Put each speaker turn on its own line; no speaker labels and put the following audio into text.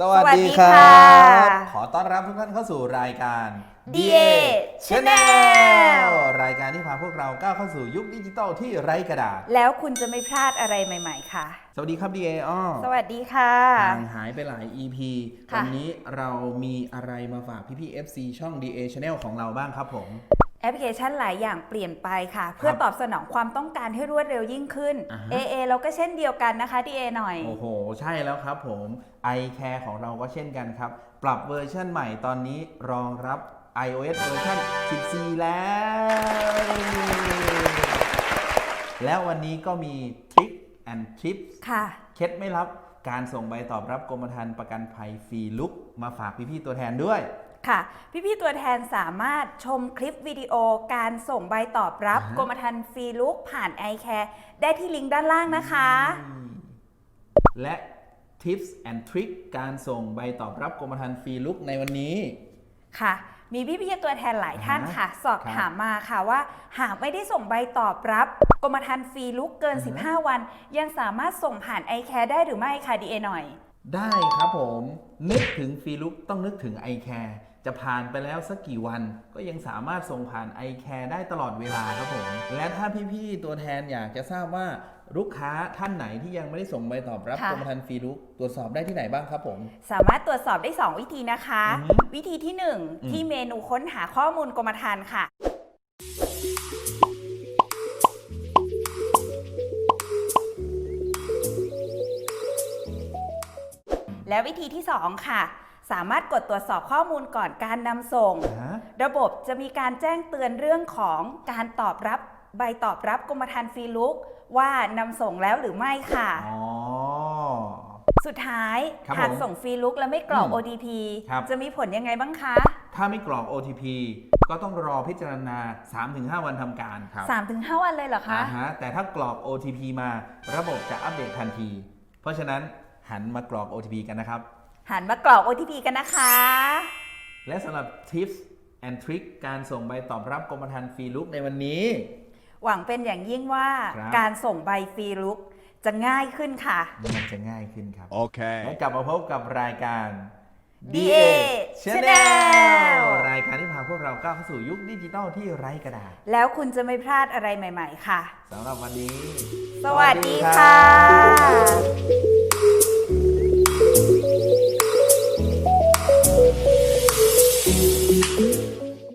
สวัสดีค
สวั
รั
สดีค่ะ
บขอต้อนรับทุกท่านเข้าสู่รายการ
DA Channel
รายการที่พาพวกเราก้าวเข้าสู่ยุคดิจิทัลที่ไร้กระดาษ
แล้วคุณจะไม่พลาดอะไรใหม่ ๆ ค่ะ
สวัสดีครับ DA อ้อ
สวัสดีค่ะ
ห่างหายไปหลาย EP
ค่ะ
วันนี้เรามีอะไรมาฝากพี่ๆ FC ช่อง DA Channel ของเราบ้างครับผม
แอปพลิเคชันหลายอย่างเปลี่ยนไปค่ะ เพื่อตอบสนองความต้องการให้รวดเร็วยิ่งขึ้น
อ่าฮะ
AA เราก็เช่นเดียวกันนะคะ DA หน่อย
โอ้โห ใช่แล้วครับผม iCare ของเราก็เช่นกันครับ ปรับเวอร์ชันใหม่ตอนนี้รองรับ iOS เวอร์ชัน14 แล้ว แล้ววันนี้ก็มี Trick and Tips
ค่ะ
เคล็ดไม่ลับการส่งใบตอบรับกรมธรรม์ประกันภัยฟรีลุก มาฝากพี่ๆตัวแทนด้วย
ค่ะ พี่ๆตัวแทนสามารถชมคลิปวิดีโอการส่งใบตอบรับ
อ่าฮะ
กรมธรรม์ฟรีลุกผ่าน iCare ได้ที่ลิงก์ด้านล่างนะคะ
และ Tips and Trick การส่งใบตอบรับกรมธรรม์ฟรีลุกในวันนี้
ค่ะ มีพี่ๆตัวแทนหลายท่านค่ะ สอบ
ครับ
ถามมาค่ะว่า หากไม่ได้ส่งใบตอบรับ กรมธรรม์ฟรีลุกเกิน
อือฮึ
15 วัน ยังสามารถส่งผ่าน iCare ได้หรือไม่ค่ะ DA หน่อย
ได้ครับผม นึกถึงฟรีลุกต้องนึกถึง i c a r e จะผ่านไปแล้วสักกี่วันก็ยังสามารถส่งผ่าน i c a r e ได้ตลอดเวลาครับผม และถ้าพี่ๆ ตัวแทนอยากจะทราบว่าลูกค้าท่านไหนที่ยังไม่ได้ส่งใบตอบรับ
ค่ะ
กรมธรรม์ฟรีลุกตรวจสอบได้ที่ไหนบ้างครับผม
สามารถตรวจสอบได้ 2 วิธีนะคะ
อือฮึ
วิธีที่
อืม
1 ที่เมนูค้นหาข้อมูลกรมธรรม์ค่ะ และวิธีที่ 2 ค่ะ สามารถกดตรวจสอบข้อมูลก่อนการนำส่ง
ฮะ
ระบบจะมีการแจ้งเตือนเรื่องของการตอบรับใบตอบรับกรมธรรม์ฟรีลุก ว่านำส่งแล้วหรือไม่ค่ะ
อ๋อ
สุดท้าย
ครับ
หาก
ผม
ส่งฟรีลุกแล้วไม่กรอก
อืม
OTP
ครับ
จะมีผลยังไงบ้างคะ
ถ้าไม่กรอก OTP ก็ต้องรอพิจารณา 3-5 วันทำการครับ
3-5วันเลยเหรอคะ
อ่าฮะแต่ถ้ากรอก OTP มาระบบจะอัปเดตทันที เพราะฉะนั้นหันมากรอก OTP กันนะครับ
หันมากรอก OTP กันนะคะ
และสำหรับ Tips and Trick การส่งใบตอบรับกรมธรรม์ฟรีลุกในวันนี้
หวังเป็นอย่างยิ่งว่า
ครับ
การส่งใบฟรีลุกจะง่ายขึ้นค่ะ
มันจะง่ายขึ้นครับ
Okay.
และกลับมาพบกับรายการ
DA
Channel รายการที่พาพวกเราก้าวเข้าสู่ยุคดิจิทัลที่ไร้กระดาษ
แล้วคุณจะไม่พลาดอะไรใหม่ ๆ ค่ะ
สำหรับวันนี้
สวัสดีค่ะ